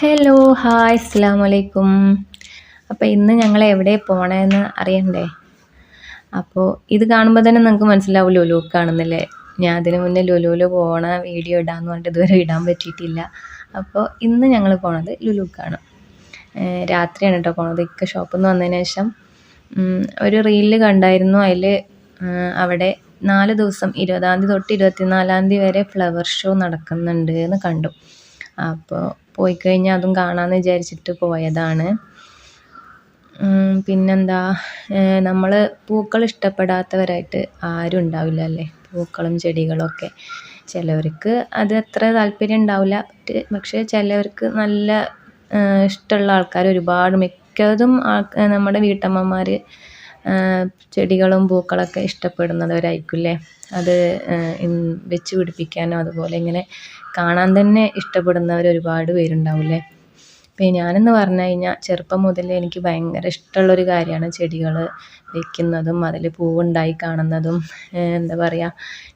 Hello hi അസ്സാം വലൈക്കും അപ്പോൾ ഇന്ന് ഞങ്ങൾ എവിടെ പോണേന്ന് അറിയണ്ടേ? അപ്പോൾ ഇത് കാണുമ്പോൾ തന്നെ നിങ്ങൾക്ക് മനസ്സിലാവും ലുലു കാണുന്നില്ലേ? ഞാൻ അതിന് മുന്നേ ലുലുവിൽ പോണ വീഡിയോ ഇടാമെന്ന് പറഞ്ഞിട്ട് ഇതുവരെ ഇടാൻ പറ്റിയിട്ടില്ല. അപ്പോൾ ഇന്ന് ഞങ്ങൾ പോണത് ലുലുക്കാണ് രാത്രിയാണ് കേട്ടോ പോണത്. ഇക്ക ഷോപ്പിൽ നിന്ന് വന്നതിന് ശേഷം ഒരു റീലിൽ കണ്ടായിരുന്നു. അതിൽ അവിടെ നാല് ദിവസം ഇരുപതാം തീയതി തൊട്ട് ഇരുപത്തിനാലാം തീയതി വരെ ഫ്ലവർ ഷോ നടക്കുന്നുണ്ട് എന്ന് കണ്ടു. അപ്പോൾ പോയി കഴിഞ്ഞാൽ അതും കാണാമെന്ന് വിചാരിച്ചിട്ട് പോയതാണ്. പിന്നെന്താ നമ്മൾ പൂക്കൾ ഇഷ്ടപ്പെടാത്തവരായിട്ട് ആരും ഉണ്ടാവില്ല അല്ലേ? പൂക്കളും ചെടികളൊക്കെ. ചിലവർക്ക് അത് അത്ര താല്പര്യം ഉണ്ടാവില്ല. പക്ഷേ ചിലവർക്ക് നല്ല ഇഷ്ടമുള്ള ആൾക്കാർ ഒരുപാട് മിക്കതും നമ്മുടെ വീട്ടമ്മമാർ ചെടികളും പൂക്കളൊക്കെ ഇഷ്ടപ്പെടുന്നവരായിരിക്കും അല്ലേ അത് വെച്ച് പിടിപ്പിക്കാനോ അതുപോലെ ഇങ്ങനെ കാണാൻ തന്നെ ഇഷ്ടപ്പെടുന്നവർ ഒരുപാട് പേരുണ്ടാവും അല്ലേ ഇപ്പം ഞാനെന്ന് പറഞ്ഞു കഴിഞ്ഞാൽ ചെറുപ്പം മുതലേ എനിക്ക് ഭയങ്കര ഇഷ്ടമുള്ളൊരു കാര്യമാണ് ചെടികൾ വെക്കുന്നതും അതിൽ പൂവുണ്ടായി കാണുന്നതും എന്താ പറയുക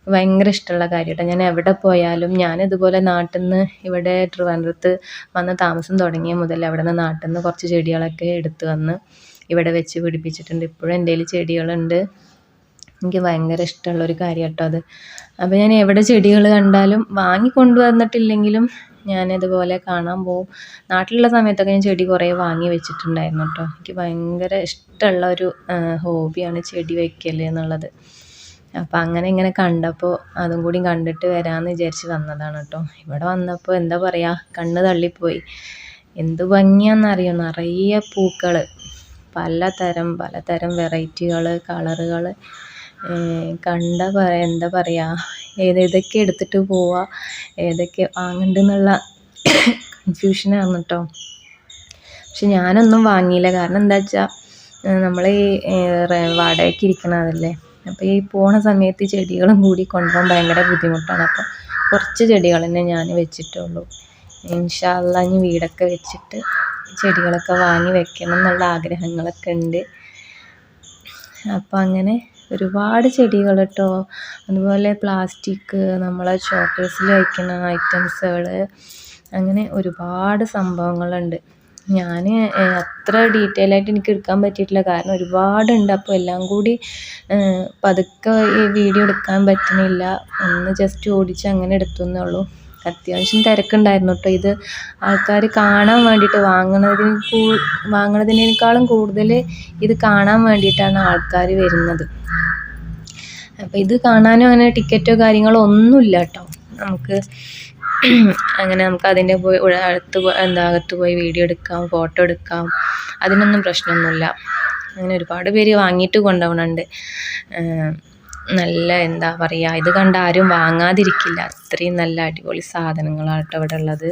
ഭയങ്കര ഇഷ്ടമുള്ള കാര്യമാട്ടോ ഞാൻ എവിടെ പോയാലും ഞാൻ ഇതുപോലെ നാട്ടിൽ നിന്ന് ഇവിടെ ട്രിവാൻഡ്രത്ത് വന്ന് താമസം തുടങ്ങിയ മുതൽ അവിടെ നിന്ന് നാട്ടിൽ നിന്ന് കുറച്ച് ചെടികളൊക്കെ എടുത്തു വന്ന് ഇവിടെ വെച്ച് പിടിപ്പിച്ചിട്ടുണ്ട്. ഇപ്പോഴും എന്റെ കയ്യിൽ ചെടികളുണ്ട്. എനിക്ക് ഭയങ്കര ഇഷ്ടമുള്ളൊരു കാര്യം കേട്ടോ അത്. അപ്പോൾ ഞാൻ എവിടെ ചെടികൾ കണ്ടാലും വാങ്ങിക്കൊണ്ടു വന്നിട്ടില്ലെങ്കിലും ഞാനിതുപോലെ കാണാൻ പോകും നാട്ടിലുള്ള സമയത്തൊക്കെ ഞാൻ ചെടി കുറേ വാങ്ങി വെച്ചിട്ടുണ്ടായിരുന്നു കേട്ടോ. എനിക്ക് ഭയങ്കര ഇഷ്ടമുള്ള ഒരു ഹോബിയാണ് ചെടി വയ്ക്കൽ എന്നുള്ളത്. അപ്പം അങ്ങനെ ഇങ്ങനെ കണ്ടപ്പോൾ അതും കൂടി കണ്ടിട്ട് വരാമെന്ന് വിചാരിച്ച് വന്നതാണ് കേട്ടോ. ഇവിടെ വന്നപ്പോൾ എന്താ പറയുക കണ്ണ് തള്ളിപ്പോയി. എന്ത് ഭംഗിയാണെന്നറിയോ നിറയെ പൂക്കൾ പലതരം പലതരം വെറൈറ്റികൾ കളറുകൾ കണ്ട എന്താ പറയുക ഏതേതൊക്കെ എടുത്തിട്ട് പോവുക ഏതൊക്കെ വാങ്ങണ്ടെന്നുള്ള കൺഫ്യൂഷനാണ് കേട്ടോ പക്ഷെ ഞാനൊന്നും വാങ്ങിയില്ല. കാരണം എന്താ വെച്ചാൽ നമ്മൾ ഈ വാടകയ്ക്ക് ഇരിക്കണതല്ലേ അപ്പോൾ ഈ പോണ സമയത്ത് ചെടികളും കൂടി കൊണ്ടുപോകാൻ ഭയങ്കര ബുദ്ധിമുട്ടാണ്. അപ്പോൾ കുറച്ച് ചെടികൾ തന്നെ ഞാൻ വെച്ചിട്ടുള്ളൂ. ഇൻഷാ അള്ളാ ഇനി വീടൊക്കെ വെച്ചിട്ട് ചെടികളൊക്കെ വാങ്ങി വെക്കണം എന്നുള്ള ആഗ്രഹങ്ങളൊക്കെ ഉണ്ട്. അപ്പം അങ്ങനെ ഒരുപാട് ചെടികൾ കേട്ടോ അതുപോലെ പ്ലാസ്റ്റിക് നമ്മളെ ഷോക്കേസിൽ വയ്ക്കുന്ന ഐറ്റംസുകൾ അങ്ങനെ ഒരുപാട് സംഭവങ്ങളുണ്ട്. ഞാൻ അത്ര ഡീറ്റെയിൽ ആയിട്ട് എനിക്ക് എടുക്കാൻ പറ്റിയിട്ടില്ല. കാരണം ഒരുപാടുണ്ട്. അപ്പോൾ എല്ലാം കൂടി പതുക്കെ ഈ വീഡിയോ എടുക്കാൻ പറ്റുന്നില്ല ഒന്ന് ജസ്റ്റ് ഓടിച്ച് അങ്ങനെ എടുത്തു എന്നേ ഉള്ളൂ. അത്യാവശ്യം തിരക്കുണ്ടായിരുന്നു കേട്ടോ ഇത് ആൾക്കാർ കാണാൻ വേണ്ടിയിട്ട് വാങ്ങുന്നതിന് കൂ വാങ്ങുന്നതിനേക്കാളും കൂടുതൽ ഇത് കാണാൻ വേണ്ടിയിട്ടാണ് ആൾക്കാർ വരുന്നത്. അപ്പോൾ ഇത് കാണാനും അങ്ങനെ ടിക്കറ്റോ കാര്യങ്ങളോ ഒന്നുമില്ല കേട്ടോ നമുക്ക് അങ്ങനെ നമുക്ക് അതിന്റെ പോയി അടുത്ത് എന്താ അകത്ത് പോയി വീഡിയോ എടുക്കാം ഫോട്ടോ എടുക്കാം. അതിനൊന്നും പ്രശ്നമൊന്നുമില്ല. അങ്ങനെ ഒരുപാട് പേര് വാങ്ങിയിട്ട് കൊണ്ടുപോകുന്നുണ്ട്. നല്ല എന്താ പറയുക ഇത് കണ്ട് ആരും വാങ്ങാതിരിക്കില്ല. അത്രയും നല്ല അടിപൊളി സാധനങ്ങളാണ് ഇവിടെ ഉള്ളത്.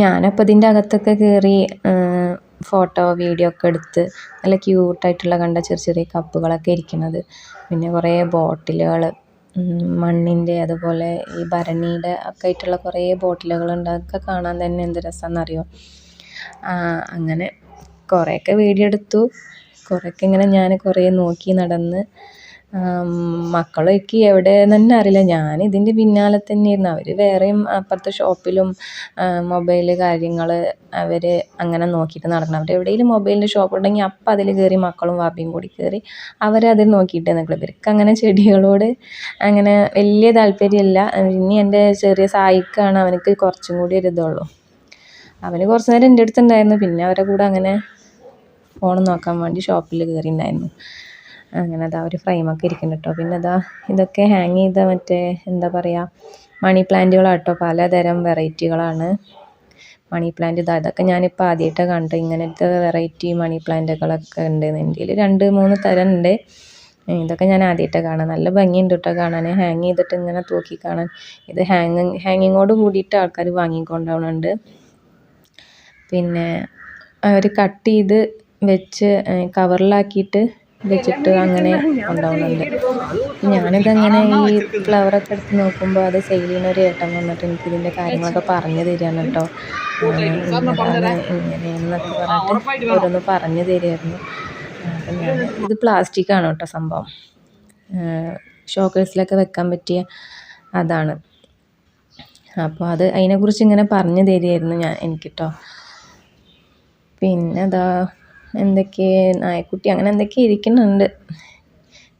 ഞാനപ്പോൾ ഇതിന്റെ അകത്തൊക്കെ കയറി ഫോട്ടോ വീഡിയോ ഒക്കെ എടുത്ത് നല്ല ക്യൂട്ടായിട്ടുള്ള കണ്ട ചെറിയ ചെറിയ കപ്പുകളൊക്കെ ഇരിക്കുന്നത്. പിന്നെ കുറേ ബോട്ടിലുകൾ മണ്ണിന്റെ അതുപോലെ ഈ ഭരണിയുടെ ഒക്കെ ആയിട്ടുള്ള കുറേ ബോട്ടിലുകളുണ്ട് അതൊക്കെ കാണാൻ തന്നെ എന്ത് രസമാണെന്നറിയോ അങ്ങനെ കുറേയൊക്കെ വീഡിയോ എടുത്തു. കുറേയൊക്കെ ഇങ്ങനെ ഞാൻ കുറേ നോക്കി നടന്ന് മക്കളൊക്കെ എവിടെയെന്ന് തന്നെ അറിയില്ല. ഞാൻ ഇതിന്റെ പിന്നാലെ തന്നെയായിരുന്നു. അവർ വേറെയും അപ്പുറത്തെ ഷോപ്പിലും മൊബൈൽ കാര്യങ്ങൾ അവർ അങ്ങനെ നോക്കിയിട്ട് നടക്കണം അവിടെ എവിടെയെങ്കിലും മൊബൈലിന്റെ ഷോപ്പ് ഉണ്ടെങ്കിൽ അപ്പം അതിൽ കയറി മക്കളും വാപ്പയും കൂടി കയറി അവരതിൽ നോക്കിയിട്ട് നിൽക്കുള്ളൂ ഇവർക്ക് അങ്ങനെ ചെടികളോട് അങ്ങനെ വലിയ താല്പര്യമില്ല. ഇനി എന്റെ ചെറിയ സായിക്കാണ് അവനക്ക് കുറച്ചും കൂടി ഒരു ഇതുള്ളൂ. അവന് കുറച്ച് നേരം എന്റെ അടുത്തുണ്ടായിരുന്നു. പിന്നെ അവരെ കൂടെ അങ്ങനെ ഫോൺ നോക്കാൻ വേണ്ടി ഷോപ്പിൽ കയറിയിട്ടുണ്ടായിരുന്നു അങ്ങനെ അതാ ഒരു ഫ്രെയിമൊക്കെ ഇരിക്കുന്നുണ്ട് കേട്ടോ പിന്നെ അതാ ഇതൊക്കെ ഹാങ് ചെയ്ത മറ്റേ എന്താ പറയുക മണി പ്ലാന്റുകളാട്ടോ പലതരം വെറൈറ്റികളാണ് മണി പ്ലാന്റ് ഇതാ ഇതൊക്കെ ഞാനിപ്പോൾ ആദ്യമായിട്ടാണ് കണ്ടത്. ഇങ്ങനത്തെ വെറൈറ്റി മണി പ്ലാന്റുകളൊക്കെ ഉണ്ട് എന്റെ രണ്ട് മൂന്ന് തരം ഉണ്ട്. ഇതൊക്കെ ഞാൻ ആദ്യമായിട്ടാണ് കാണാൻ നല്ല ഭംഗിയുണ്ട് കേട്ടോ കാണാൻ ഹാങ് ചെയ്തിട്ട് ഇങ്ങനെ തൂക്കി കാണാൻ. ഇത് ഹാങ് ഹാങ്ങിങ്ങോട് കൂടിയിട്ട് ആൾക്കാർ വാങ്ങിക്കൊണ്ടുപോകുന്നുണ്ട് പിന്നെ അവർ കട്ട് ചെയ്ത് വെച്ച് കവറിലാക്കിയിട്ട് വെച്ചിട്ട് അങ്ങനെ ഉണ്ടാവുന്നുണ്ട്. ഞാനിതങ്ങനെ ഈ ഫ്ലവറൊക്കെ എടുത്ത് നോക്കുമ്പോൾ അത് സെയിൽ ചെയ്യുന്ന ഒരു ഏട്ടൻ വന്നിട്ട് എനിക്ക് ഇതിന്റെ കാര്യങ്ങളൊക്കെ പറഞ്ഞു തരികയാണ് കേട്ടോ. ഇങ്ങനെയാണ് ഇങ്ങനെയാണെന്നൊക്കെ പറഞ്ഞിട്ട് ഓരോന്ന് പറഞ്ഞു തരുമായിരുന്നു അപ്പം ഞാൻ ഇത് പ്ലാസ്റ്റിക്കാണ് കേട്ടോ സംഭവം. ഷോക്കേഴ്സിലൊക്കെ വെക്കാൻ പറ്റിയ അതാണ്. അപ്പോൾ അത് അതിനെക്കുറിച്ച് ഇങ്ങനെ പറഞ്ഞു തരികയായിരുന്നു ഞാൻ എനിക്ക് കേട്ടോ പിന്നെ അതാ എന്തൊക്കെ നായക്കുട്ടി അങ്ങനെ എന്തൊക്കെ ഇരിക്കുന്നുണ്ട്.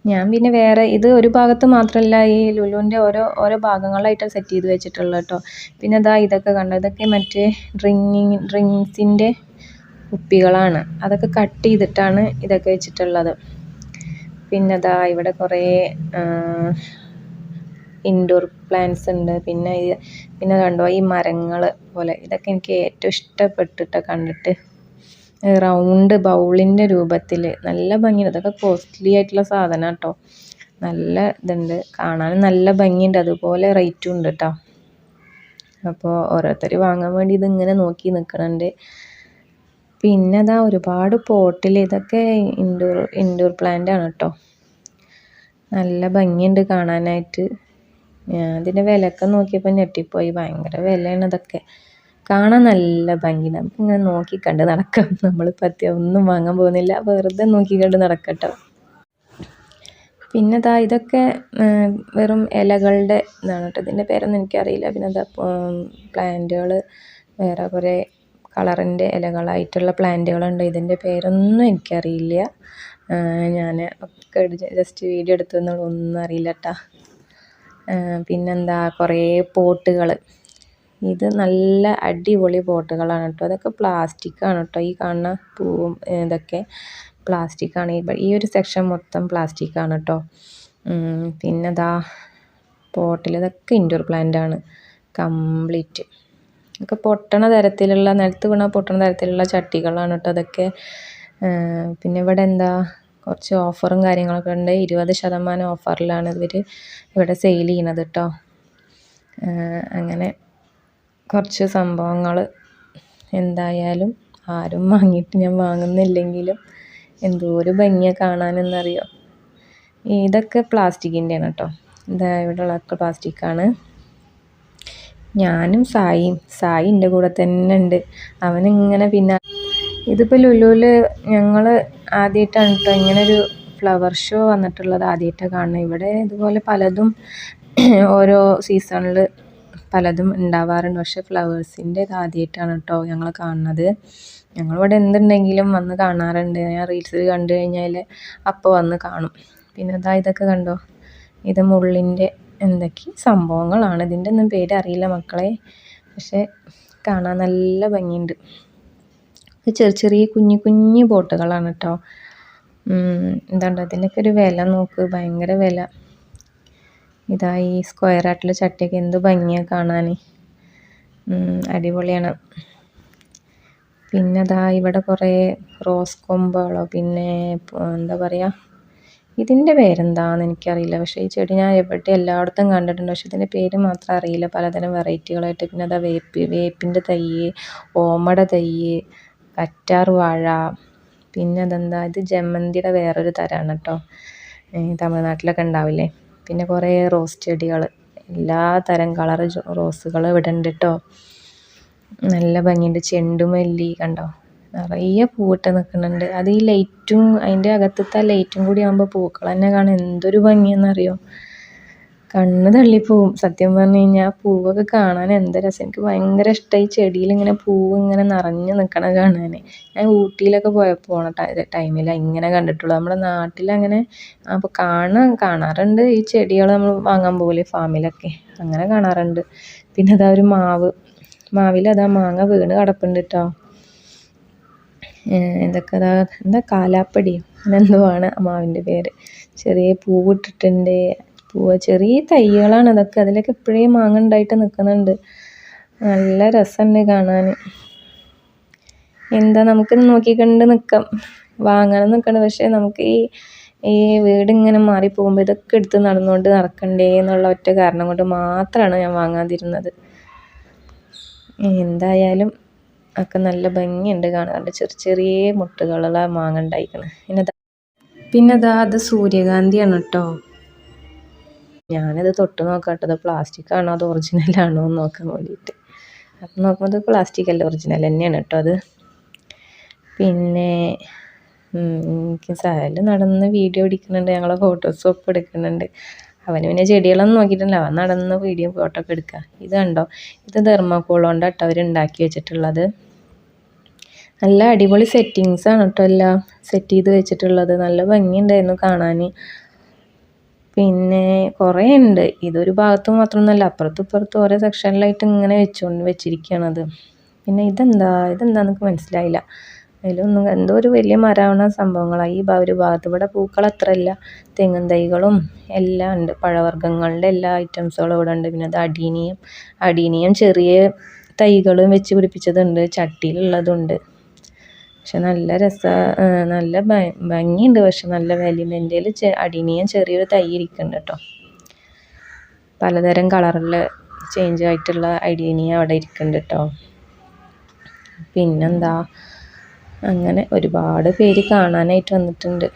ഞാൻ പിന്നെ വേറെ ഇത് ഒരു ഭാഗത്ത് മാത്രമല്ല ഈ ലുലുവിന്റെ ഓരോ ഓരോ ഭാഗങ്ങളായിട്ട് സെറ്റ് ചെയ്ത് വെച്ചിട്ടുള്ളത് കേട്ടോ. പിന്നെ അതാ ഇതൊക്കെ കണ്ടോ? ഇതൊക്കെ മറ്റേ ഡ്രിങ്കിങ് ഡ്രിങ്ക്സിന്റെ കുപ്പികളാണ്. അതൊക്കെ കട്ട് ചെയ്തിട്ടാണ് ഇതൊക്കെ വെച്ചിട്ടുള്ളത്. പിന്നെ അതാ ഇവിടെ കുറേ ഇൻഡോർ പ്ലാന്റ്സ് ഉണ്ട്. പിന്നെ പിന്നെ കണ്ടോ ഈ മരങ്ങൾ പോലെ. ഇതൊക്കെ എനിക്ക് ഏറ്റവും ഇഷ്ടപ്പെട്ടിട്ട് കണ്ടിട്ട് റൗണ്ട് ബൗളിന്റെ രൂപത്തിൽ നല്ല ഭംഗിയുണ്ട്. അതൊക്കെ കോസ്റ്റ്ലി ആയിട്ടുള്ള സാധനമാണ് കേട്ടോ നല്ല ഇതുണ്ട്. കാണാൻ നല്ല ഭംഗിയുണ്ട്. അതുപോലെ റേറ്റും ഉണ്ട് കേട്ടോ അപ്പോൾ ഓരോരുത്തർ വാങ്ങാൻ വേണ്ടി ഇതിങ്ങനെ നോക്കി നിൽക്കുന്നുണ്ട് പിന്നെ അതാ ഒരുപാട് പോട്ടിൽ ഇതൊക്കെ ഇൻഡോർ ഇൻഡോർ പ്ലാന്റ് ആണ് കേട്ടോ നല്ല ഭംഗിയുണ്ട് കാണാനായിട്ട്. ഞാൻ ഇതിന്റെ വിലയൊക്കെ നോക്കിയപ്പോൾ ഞെട്ടിപ്പോയി. ഭയങ്കര വിലയാണ് ഇതൊക്കെ. കാണാൻ നല്ല ഭംഗി നമുക്കിങ്ങനെ നോക്കി കണ്ട് നടക്കാം. നമ്മളിപ്പോൾ അത്യാവശ്യം ഒന്നും വാങ്ങാൻ പോകുന്നില്ല. വെറുതെ നോക്കി കണ്ട് നടക്കട്ടോ. പിന്നെ ദാ ഇതൊക്കെ വെറും ഇലകളുടെ ഇതാണ് കേട്ടോ. ഇതിന്റെ പേരൊന്നും എനിക്കറിയില്ല. പിന്നെ ദാ പ്ലാന്റുകൾ വേറെ കുറേ കളറിന്റെ ഇലകളായിട്ടുള്ള പ്ലാന്റുകളുണ്ട്. ഇതിന്റെ പേരൊന്നും എനിക്കറിയില്ല. ഞാൻ ഒക്കെ ജസ്റ്റ് വീഡിയോ എടുത്തു എന്നുള്ള ഒന്നും അറിയില്ല കേട്ടോ. പിന്നെന്താ കുറേ പോട്ടുകൾ ഇത് നല്ല അടിപൊളി ബോട്ടുകളാണ് കേട്ടോ. അതൊക്കെ പ്ലാസ്റ്റിക്കാണ് കേട്ടോ. ഈ കാണുന്ന പൂവും ഇതൊക്കെ പ്ലാസ്റ്റിക്കാണ്. ഈ ഒരു സെക്ഷൻ മൊത്തം പ്ലാസ്റ്റിക്കാണ് കേട്ടോ. പിന്നെ ദാ പോട്ടിൽ ഇതൊക്കെ ഇൻഡോർ പ്ലാന്റ് ആണ് കംപ്ലീറ്റ്. ഇതൊക്കെ പൊട്ടണ തരത്തിലുള്ള നിലത്ത് വീണ പൊട്ടണ തരത്തിലുള്ള ചട്ടികളാണ് കേട്ടോ അതൊക്കെ പിന്നെ ഇവിടെ എന്താ കുറച്ച് ഓഫറും കാര്യങ്ങളൊക്കെ ഉണ്ട്. ഇരുപത് ശതമാനം ഓഫറിലാണ് ഇവർ ഇവിടെ സെയിൽ ചെയ്യണത് കേട്ടോ. അങ്ങനെ കുറച്ച് സംഭവങ്ങൾ എന്തായാലും ആരും വാങ്ങിയിട്ട് ഞാൻ വാങ്ങുന്നില്ലെങ്കിലും എന്തോ ഒരു ഭംഗിയാണ് കാണാനെന്നറിയോ? ഇതൊക്കെ പ്ലാസ്റ്റിക്കിന്റെയാണ് കേട്ടോ. ഇതാ ഇവിടെയുള്ളതൊക്കെ പ്ലാസ്റ്റിക്കാണ്. ഞാനും സായിയും സായി എന്റെ കൂടെ തന്നെ ഉണ്ട്. അവനിങ്ങനെ പിന്നെ ഇതിപ്പോൾ ലുലുവിൽ ഞങ്ങൾ ആദ്യമായിട്ടാണ് കേട്ടോ ഇങ്ങനൊരു ഫ്ലവർ ഷോ വന്നിട്ടുള്ളത്. ആദ്യമായിട്ടാണ് കാണുന്നത്. ഇവിടെ ഇതുപോലെ പലതും ഓരോ സീസണിൽ പലതും ഉണ്ടാവാറുണ്ട്. പക്ഷേ ഫ്ലവേഴ്സിന്റെ ഇത് ആദ്യമായിട്ടാണ് കേട്ടോ ഞങ്ങൾ കാണുന്നത്. ഞങ്ങളിവിടെ എന്തുണ്ടെങ്കിലും വന്ന് കാണാറുണ്ട്. ഞാൻ റീൽസിൽ കണ്ടു കഴിഞ്ഞാൽ അപ്പോൾ വന്ന് കാണും. പിന്നെ അതാ ഇതൊക്കെ കണ്ടോ? ഇത് മുള്ളിന്റെ എന്തൊക്കെ സംഭവങ്ങളാണ്. ഇതിന്റെ ഒന്നും പേര് അറിയില്ല മക്കളെ. പക്ഷേ കാണാൻ നല്ല ഭംഗിയുണ്ട്. ചെറിയ ചെറിയ കുഞ്ഞു കുഞ്ഞു ബോട്ടുകളാണ് കേട്ടോ. എന്താണ്ടോ? അതിനൊക്കെ ഒരു വില നോക്ക്. ഭയങ്കര വില. ഇതാ ഈ സ്ക്വയർ ആയിട്ടുള്ള ചട്ടിയൊക്കെ എന്ത് ഭംഗിയാണ് കാണാൻ അടിപൊളിയാണ്. പിന്നെ അതാ ഇവിടെ കുറേ റോസ് കൊമ്പുകളോ പിന്നെ എന്താ പറയുക ഇതിന്റെ പേരെന്താണെന്ന് എനിക്കറിയില്ല. പക്ഷേ ഈ ചെടി ഞാൻ എവിടെ എല്ലായിടത്തും കണ്ടിട്ടുണ്ട്. പക്ഷേ ഇതിന്റെ പേര് മാത്രം അറിയില്ല. പലതരം വെറൈറ്റികളായിട്ട്. പിന്നെ അതാ വേപ്പ് വേപ്പിന്റെ തൈ ഓമട തൈ കറ്റാർ വാഴ പിന്നെ അതെന്താ ഇത് ജമന്തിയുടെ വേറൊരു തരമാണ് കേട്ടോ തമിഴ്നാട്ടിലൊക്കെ ഉണ്ടാവില്ലേ? പിന്നെ കുറേ റോസ് ചെടികൾ എല്ലാ തരം കളർ റോസുകൾ ഇവിടെ ഉണ്ട് കേട്ടോ നല്ല ഭംഗിയുണ്ട്. ചെണ്ടുമല്ലി കണ്ടോ? നിറയെ പൂവിട്ട് നിൽക്കുന്നുണ്ട് അത് ഈ ലൈറ്റും അതിന്റെ അകത്തത്തെ ലൈറ്റും കൂടി ആകുമ്പോൾ പൂക്കൾ തന്നെ കാണാൻ എന്തൊരു ഭംഗിയാണെന്നറിയോ കണ്ണ് തള്ളിപ്പോവും. സത്യം പറഞ്ഞു കഴിഞ്ഞാൽ പൂവൊക്കെ കാണാൻ എന്ത് രസം? എനിക്ക് ഭയങ്കര ഇഷ്ടമായി ചെടിയിൽ ഇങ്ങനെ പൂവ് ഇങ്ങനെ നിറഞ്ഞു നിൽക്കണ കാണാൻ ഞാൻ ഊട്ടിയിലൊക്കെ പോയപ്പോൾ പോണ ടൈമിൽ ഇങ്ങനെ കണ്ടിട്ടുള്ളൂ. നമ്മുടെ നാട്ടിലങ്ങനെ അപ്പോൾ കാണാൻ കാണാറുണ്ട് ഈ ചെടികൾ നമ്മൾ വാങ്ങാൻ പോകില്ലേ ഫാമിലൊക്കെ അങ്ങനെ കാണാറുണ്ട്. പിന്നെ അതാ ഒരു മാവ്. മാവിൽ അതാ മാങ്ങ വീണ് കിടപ്പുണ്ട് കേട്ടോ എന്തൊക്കെ അതാ എന്താ കാലാപ്പടിയോ അങ്ങനെ എന്തോ ആണ് മാവിന്റെ പേര്. ചെറിയ പൂവിട്ടിട്ടുണ്ട് പൂവ്. ചെറിയ തൈകളാണ് അതൊക്കെ. അതിലൊക്കെ ഇപ്പോഴേ മാങ്ങ ഉണ്ടായിട്ട് നിൽക്കുന്നുണ്ട്. നല്ല രസമുണ്ട് കാണാൻ. എന്താ നമുക്ക് നോക്കിക്കണ്ട് നിൽക്കാം വാങ്ങണം നിൽക്കണം പക്ഷേ നമുക്ക് ഈ ഈ വീട് ഇങ്ങനെ മാറി പോകുമ്പോൾ ഇതൊക്കെ എടുത്ത് നടന്നുകൊണ്ട് നടക്കണ്ടേ എന്നുള്ള ഒറ്റ കാരണം കൊണ്ട് മാത്രമാണ് ഞാൻ വാങ്ങാതിരുന്നത്. എന്തായാലും ഒക്കെ നല്ല ഭംഗിയുണ്ട് കാണാറുണ്ട് ചെറിയ ചെറിയ മുട്ടുകളുള്ള മാങ്ങ ഉണ്ടായിക്കണ്. പിന്നെ പിന്നെ അതാ അത് സൂര്യകാന്തിയാണ് കേട്ടോ. ഞാനത് തൊട്ട് നോക്കാട്ടത് പ്ലാസ്റ്റിക് ആണോ അത് ഒറിജിനൽ ആണോ എന്ന് നോക്കാൻ വേണ്ടിയിട്ട്. അപ്പം നോക്കുമ്പോൾ അത് പ്ലാസ്റ്റിക് അല്ല ഒറിജിനൽ തന്നെയാണ് കേട്ടോ അത്. പിന്നെ എനിക്ക് സഹൽ നടന്ന് വീഡിയോ എടുക്കുന്നുണ്ട്. ഞങ്ങളെ ഫോട്ടോസും ഒപ്പം എടുക്കുന്നുണ്ട്. അവന് പിന്നെ ചെടികളൊന്നും നോക്കിയിട്ടില്ല. അവൻ നടന്ന് വീഡിയോ ഫോട്ടോ ഒക്കെ എടുക്കുക ഇത് കണ്ടോ? ഇത് ധർമ്മക്കോളോണ്ട് കൊണ്ടാട്ടോ അവർ ഉണ്ടാക്കി വെച്ചിട്ടുള്ളത്. നല്ല അടിപൊളി സെറ്റിങ്സാണ് കേട്ടോ എല്ലാം സെറ്റ് ചെയ്ത് വെച്ചിട്ടുള്ളത്. നല്ല ഭംഗിയുണ്ടായിരുന്നു കാണാൻ പിന്നെ കുറേ ഉണ്ട് ഇതൊരു ഭാഗത്ത് മാത്രമൊന്നുമല്ല അപ്പുറത്തും ഇപ്പുറത്തും ഓരോ സെക്ഷനിലായിട്ട് ഇങ്ങനെ വെച്ചുകൊണ്ട് വെച്ചിരിക്കുകയാണത് പിന്നെ ഇതെന്താ? ഇതെന്താ എനിക്ക് മനസ്സിലായില്ല. അതിലൊന്നും എന്തോ ഒരു വലിയ മരമാവണ സംഭവങ്ങളാണ് ഈ ഒരു ഭാഗത്ത് ഇവിടെ പൂക്കൾ അത്ര ഇല്ല. തെങ്ങും തൈകളും എല്ലാം ഉണ്ട് പഴവർഗങ്ങളുടെ എല്ലാ ഐറ്റംസുകളും ഇവിടെ ഉണ്ട് പിന്നെ അത് അടീനിയം. അടീനിയം ചെറിയ തൈകളും വെച്ച് പിടിപ്പിച്ചതുണ്ട്. ചട്ടിയിലുള്ളതുണ്ട്. പക്ഷെ നല്ല രസ നല്ല ഭംഗിയുണ്ട്. പക്ഷെ നല്ല വിലയും എന്റെ കയ്യിൽ ചെറിയൊരു തൈ ഇരിക്കുന്നുണ്ട് കേട്ടോ പലതരം കളറിൽ ചേഞ്ച് ആയിട്ടുള്ള അടീനിയം അവിടെ ഇരിക്കുന്നുണ്ട് കേട്ടോ പിന്നെന്താ അങ്ങനെ ഒരുപാട് പേര് കാണാനായിട്ട് വന്നിട്ടുണ്ട്.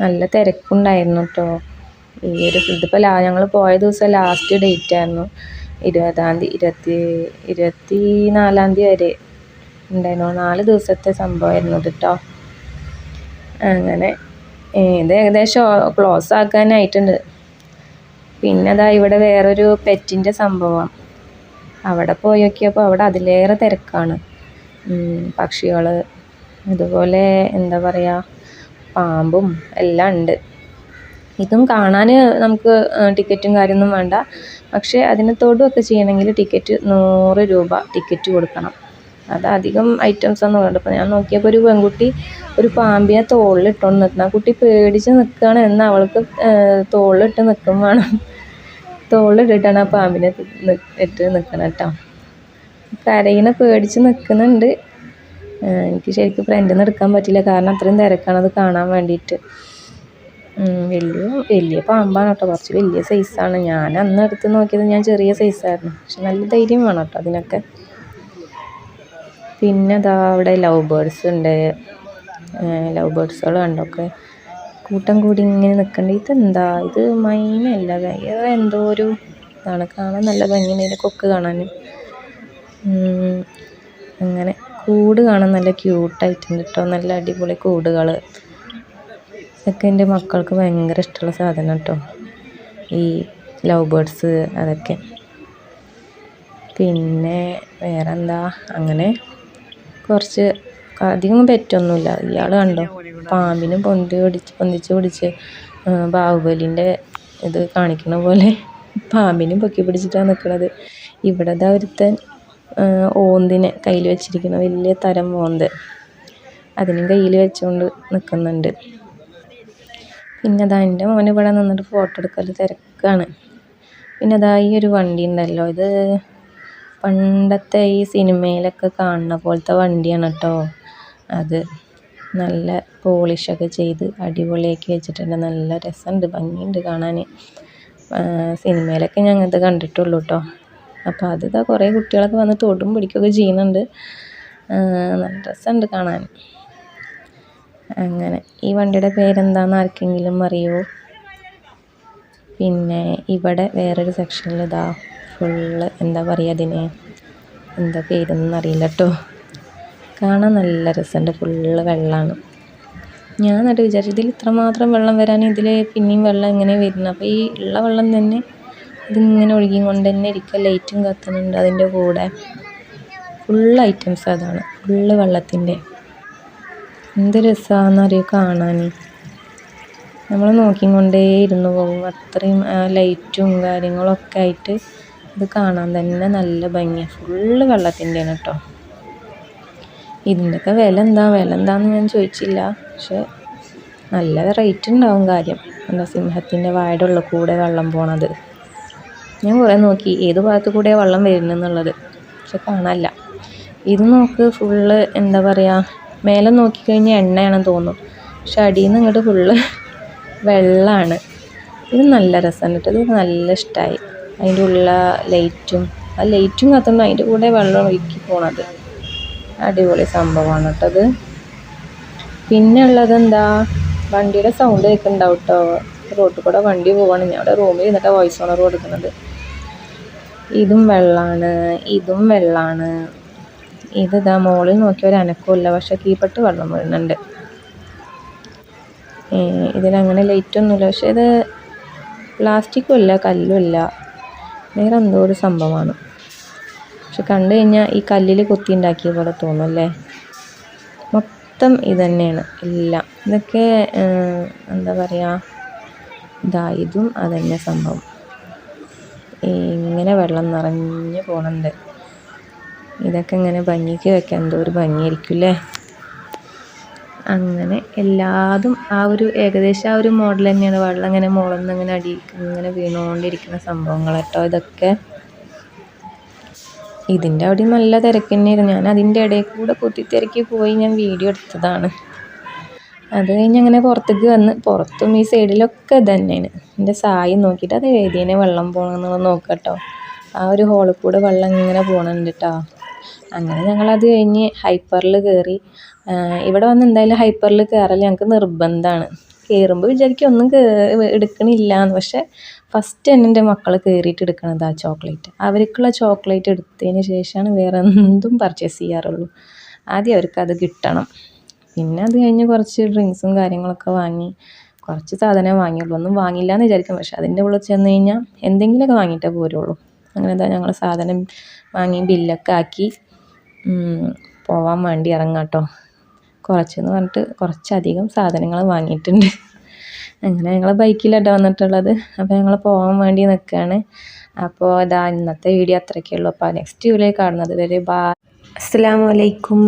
നല്ല തിരക്കുണ്ടായിരുന്നു കേട്ടോ ഈ ഒരു ഇതിപ്പോൾ ലാ ഞങ്ങൾ പോയ ദിവസം ലാസ്റ്റ് ഡേറ്റ് ആയിരുന്നു. ഇരുപതാം തീയതി ഇരുപത്തി ഇരുപത്തി നാലാം തീയതി വരെ ഉണ്ടായിരുന്നു. നാല് ദിവസത്തെ സംഭവമായിരുന്നു കേട്ടോ അങ്ങനെ ഇത് ഏകദേശം ക്ലോസ് ആക്കാനായിട്ടുണ്ട്. പിന്നെ അതാ ഇവിടെ വേറൊരു പെറ്റിന്റെ സംഭവം. അവിടെ പോയി നോക്കിയപ്പോൾ അവിടെ അതിലേറെ തിരക്കാണ്. പക്ഷികൾ അതുപോലെ എന്താ പറയുക പാമ്പും എല്ലാം ഉണ്ട്. ഇതും കാണാൻ നമുക്ക് ടിക്കറ്റും കാര്യമൊന്നും വേണ്ട. പക്ഷേ അതിനെ തൊടുകയൊക്കെ ചെയ്യണമെങ്കിൽ ടിക്കറ്റ് നൂറ് രൂപ ടിക്കറ്റ് കൊടുക്കണം. അത് അധികം ഐറ്റംസ് ഒന്നും വേണ്ട. അപ്പോൾ ഞാൻ നോക്കിയപ്പോൾ ഒരു പെൺകുട്ടി ഒരു പാമ്പിനെ തോളിലിട്ടുകൊണ്ട് നിൽക്കുന്നു ആ കുട്ടി പേടിച്ച് നിൽക്കുകയാണ് എന്ന് അവൾക്ക് തോളിലിട്ട് നിൽക്കും വേണം. തോളിലിട്ടിട്ടാണ് ആ പാമ്പിനെ ഇട്ട് നിൽക്കണം കേട്ടോ. കരയിനെ പേടിച്ച് നിൽക്കുന്നുണ്ട് എനിക്ക് ശരിക്കും ഫ്രണ്ടിൽ നിന്ന് എടുക്കാൻ പറ്റില്ല. കാരണം അത്രയും തിരക്കാണ് അത് കാണാൻ വേണ്ടിയിട്ട്. വലിയ വലിയ പാമ്പാണ് കേട്ടോ. കുറച്ച് വലിയ സൈസാണ് ഞാൻ അന്ന് എടുത്ത് നോക്കിയത് ഞാൻ ചെറിയ സൈസായിരുന്നു പക്ഷെ നല്ല ധൈര്യം വേണം കേട്ടോ അതിനൊക്കെ. പിന്നെ അതാ അവിടെ ലവ് ബേർഡ്സ് ഉണ്ട്. ലവ് ബേർഡ്സുകൾ കണ്ടൊക്കെ കൂട്ടം കൂടി ഇങ്ങനെ നിൽക്കേണ്ട ഇത് എന്താ ഇത് മൈനല്ല. വേറെ എന്തോ ഒരു ഇതാണ്. കാണാൻ നല്ല ഭംഗിയുണ്ട്. അതിന്റെ കൊക്ക് കാണാൻ. അങ്ങനെ കൂട് കാണാൻ നല്ല ക്യൂട്ടായിട്ടുണ്ട് കേട്ടോ നല്ല അടിപൊളി കൂടുകൾ ഇതൊക്കെ എന്റെ മക്കൾക്ക് ഭയങ്കര ഇഷ്ടമുള്ള സാധനം കേട്ടോ ഈ ലവ് ബേർഡ്സ് അതൊക്കെ. പിന്നെ വേറെന്താ? അങ്ങനെ കുറച്ച് അധികം പെറ്റൊന്നുമില്ല. ഇയാൾ കണ്ടോ? പാമ്പിനെ പൊന്തി പിടിച്ച് പൊന്തിച്ച് പിടിച്ച് ബാഹുബലിന്റെ ഇത് കാണിക്കണ പോലെ പാമ്പിനെ പൊക്കി പിടിച്ചിട്ടാണ് നിൽക്കുന്നത് ഇവിടെ ഒരുത്തൻ ഓന്തിനെ കയ്യിൽ വെച്ചിരിക്കുന്ന വലിയ തരം ഓന്ത്. അതിനും കയ്യിൽ വെച്ചുകൊണ്ട് നിൽക്കുന്നുണ്ട് പിന്നെ അതാ എന്റെ മോൻ ഇവിടെ നിന്നിട്ട് ഫോട്ടോ എടുക്കൽ തിരക്കാണ്. പിന്നെ അതാ ഈ ഒരു വണ്ടി ഉണ്ടല്ലോ ഇത് പണ്ടത്തെ ഈ സിനിമയിലൊക്കെ കാണുന്ന പോലത്തെ വണ്ടിയാണ് കേട്ടോ. അത് നല്ല പോളിഷൊക്കെ ചെയ്ത് അടിപൊളിയാക്കി വെച്ചിട്ടുണ്ട്. നല്ല രസമുണ്ട് ഭംഗിയുണ്ട് കാണാൻ. സിനിമയിലൊക്കെ ഞാൻ ഇത് കണ്ടിട്ടുള്ളൂ കേട്ടോ. അപ്പോൾ അത് ഇതാ കുറേ കുട്ടികളൊക്കെ വന്ന് തൊടും പിടിക്കുകയൊക്കെ ചെയ്യുന്നുണ്ട്. നല്ല രസമുണ്ട് കാണാൻ. അങ്ങനെ ഈ വണ്ടിയുടെ പേരെന്താണെന്ന് ആർക്കെങ്കിലും അറിയുമോ പിന്നെ ഇവിടെ വേറൊരു സെക്ഷനിൽ ഇതാ ഫുള്ള് എന്താ പറയുക അതിന്? എന്താ പേരൊന്നും അറിയില്ല കേട്ടോ കാണാൻ നല്ല രസമുണ്ട് ഫുള്ള് വെള്ളമാണ് ഞാൻ എന്നിട്ട് വിചാരിച്ചു ഇതിൽ ഇത്രമാത്രം വെള്ളം വരാൻ ഇതിൽ പിന്നെയും വെള്ളം ഇങ്ങനെ വരുന്നത് അപ്പോൾ ഈ ഉള്ള വെള്ളം തന്നെ ഇതിങ്ങനെ ഒഴുകി കൊണ്ട് തന്നെ ഇരിക്കുക. ലൈറ്റും കത്തുന്നുണ്ട് അതിന്റെ കൂടെ. ഫുൾ ഐറ്റംസ് അതാണ്. ഫുള്ള് വെള്ളത്തിന്റെ. എന്ത് രസമാണെന്നറിയോ കാണാൻ നമ്മൾ നോക്കിക്കൊണ്ടേ ഇരുന്നു പോകും. അത്രയും ലൈറ്റും കാര്യങ്ങളൊക്കെ ആയിട്ട് ഇത് കാണാൻ തന്നെ നല്ല ഭംഗിയാണ് ഫുള്ള് വെള്ളത്തിന്റെയാണ് കേട്ടോ. ഇതിന്റെയൊക്കെ വില എന്താ? വില എന്താണെന്ന് ഞാൻ ചോദിച്ചില്ല. പക്ഷെ നല്ല റേറ്റ് ഉണ്ടാവും കാര്യം. എന്താ സിംഹത്തിന്റെ വായുടെ ഉള്ള കൂടെ വെള്ളം പോണത്. ഞാൻ കുറേ നോക്കി. ഏത് ഭാഗത്ത് കൂടെയാണ് വെള്ളം വരുന്നെന്നുള്ളത് പക്ഷെ കാണാനില്ല. ഇത് നോക്ക് ഫുള്ള് എന്താ പറയുക മേലെ നോക്കിക്കഴിഞ്ഞാൽ എണ്ണയാണെന്ന് തോന്നും. പക്ഷെ അടിയിൽ നിന്ന് ഇങ്ങോട്ട് ഫുള്ള് വെള്ളമാണ് ഇത് നല്ല രസമാണ് കേട്ടോ. ഇത് നല്ല ഇഷ്ടമായി അതിന്റെ ഉള്ള ലൈറ്റും ആ ലൈറ്റും കത്തുന്നു അതിന്റെ കൂടെ വെള്ളം ഒഴുക്കി പോണത്. അടിപൊളി സംഭവമാണ് കേട്ടോ അത് പിന്നെ ഉള്ളത് എന്താ? വണ്ടിയുടെ സൗണ്ട് കേൾക്കുന്നുണ്ടാവും കേട്ടോ. റോട്ടിൽ കൂടെ വണ്ടി പോവാണ്. ഞാൻ അവിടെ റൂമിൽ ഇരുന്നിട്ട് വോയിസ് ഓണർ കൊടുക്കുന്നത്. ഇതും വെള്ളമാണ് ഇതും വെള്ളമാണ് ഇത് ഇതാ മുകളിൽ നോക്കിയ ഒരു അനക്കമില്ല പക്ഷെ കീപ്പട്ട് വെള്ളം വീഴുന്നുണ്ട്. ഇതിലങ്ങനെ ലൈറ്റൊന്നുമില്ല. പക്ഷെ ഇത് പ്ലാസ്റ്റിക്കും അല്ല കല്ലും അല്ല വേറെ എന്തോ ഒരു സംഭവമാണ്. പക്ഷെ കണ്ടു കഴിഞ്ഞാൽ ഈ കല്ലിൽ കൊത്തി ഉണ്ടാക്കിയ പോലെ തോന്നും അല്ലേ? മൊത്തം ഇത് തന്നെയാണ്. എല്ലാം. ഇതൊക്കെ എന്താ പറയുക ഇതാ ഇതും അതന്നെ സംഭവം. ഇങ്ങനെ വെള്ളം നിറഞ്ഞു പോണുണ്ട്. ഇതൊക്കെ ഇങ്ങനെ ഭംഗിക്ക് വെക്കാൻ എന്തോ ഒരു ഭംഗിയായിരിക്കും അല്ലേ? അങ്ങനെ എല്ലാതും ആ ഒരു ഏകദേശം ആ ഒരു മോഡൽ തന്നെയാണ്. വെള്ളം ഇങ്ങനെ മുകളിൽ നിന്ന് ഇങ്ങനെ അടിയിലേക്ക് ഇങ്ങനെ വീണുകൊണ്ടിരിക്കുന്ന സംഭവങ്ങൾ കേട്ടോ ഇതൊക്കെ. ഇതിന്റെ അവിടെ നല്ല തിരക്ക് തന്നെയായിരുന്നു. ഞാൻ അതിന്റെ ഇടയിൽ കൂടെ കുത്തിത്തിരക്കി പോയി ഞാൻ വീഡിയോ എടുത്തതാണ്. അത് കഴിഞ്ഞ് അങ്ങനെ പുറത്തേക്ക് വന്ന് പുറത്തും ഈ സൈഡിലൊക്കെ തന്നെയാണ് എന്റെ സായി നോക്കിയിട്ട് അത് എഴുതിയതിനെ വെള്ളം പോകണമെന്നുള്ളത് നോക്കാം കേട്ടോ ആ ഒരു ഹോളിൽ കൂടെ വെള്ളം ഇങ്ങനെ പോകണുണ്ട് കേട്ടോ അങ്ങനെ ഞങ്ങളത് കഴിഞ്ഞ് ഹൈപ്പറിൽ കയറി ഇവിടെ വന്ന് എന്തായാലും ഹൈപ്പറിൽ കയറൽ ഞങ്ങൾക്ക് നിർബന്ധമാണ് കയറുമ്പോൾ വിചാരിക്കും ഒന്നും എടുക്കണില്ല എന്ന് പക്ഷേ ഫസ്റ്റ് തന്നെ എന്റെ മക്കൾ കയറിയിട്ട് എടുക്കണത് ആ ചോക്ലേറ്റ് അവർക്കുള്ള ചോക്ലേറ്റ് എടുത്തതിന് ശേഷമാണ് വേറെ എന്തും പർച്ചേസ് ചെയ്യാറുള്ളൂ. ആദ്യം അവർക്ക് അത് കിട്ടണം. പിന്നെ അത് കഴിഞ്ഞ് കുറച്ച് ഡ്രിങ്ക്സും കാര്യങ്ങളൊക്കെ വാങ്ങി കുറച്ച് സാധനം വാങ്ങിയുള്ളൂ. ഒന്നും വാങ്ങില്ല എന്ന് വിചാരിക്കും. പക്ഷേ അതിന്റെ ഉള്ളിൽ ചെന്ന് കഴിഞ്ഞാൽ എന്തെങ്കിലുമൊക്കെ വാങ്ങിയിട്ടേ പോരുള്ളൂ. അങ്ങനെ എന്താ ഞങ്ങൾ സാധനം വാങ്ങി ബില്ലൊക്കെ ആക്കി. പോവാൻ വേണ്ടി ഇറങ്ങാം കേട്ടോ കുറച്ചെന്ന് പറഞ്ഞിട്ട് കുറച്ചധികം സാധനങ്ങൾ വാങ്ങിയിട്ടുണ്ട്. അങ്ങനെ ഞങ്ങൾ ബൈക്കിലാട്ടോ വന്നിട്ടുള്ളത്. അപ്പോൾ ഞങ്ങൾ പോകാൻ വേണ്ടി നിൽക്കുകയാണ് അപ്പോൾ ഇതാ ഇന്നത്തെ വീഡിയോ അത്രയ്ക്കേ ഉള്ളൂ അപ്പോൾ നെക്സ്റ്റ് വീഡിയോ കാണുന്നത് വരെ ബാ അസ്സാം അലൈക്കും.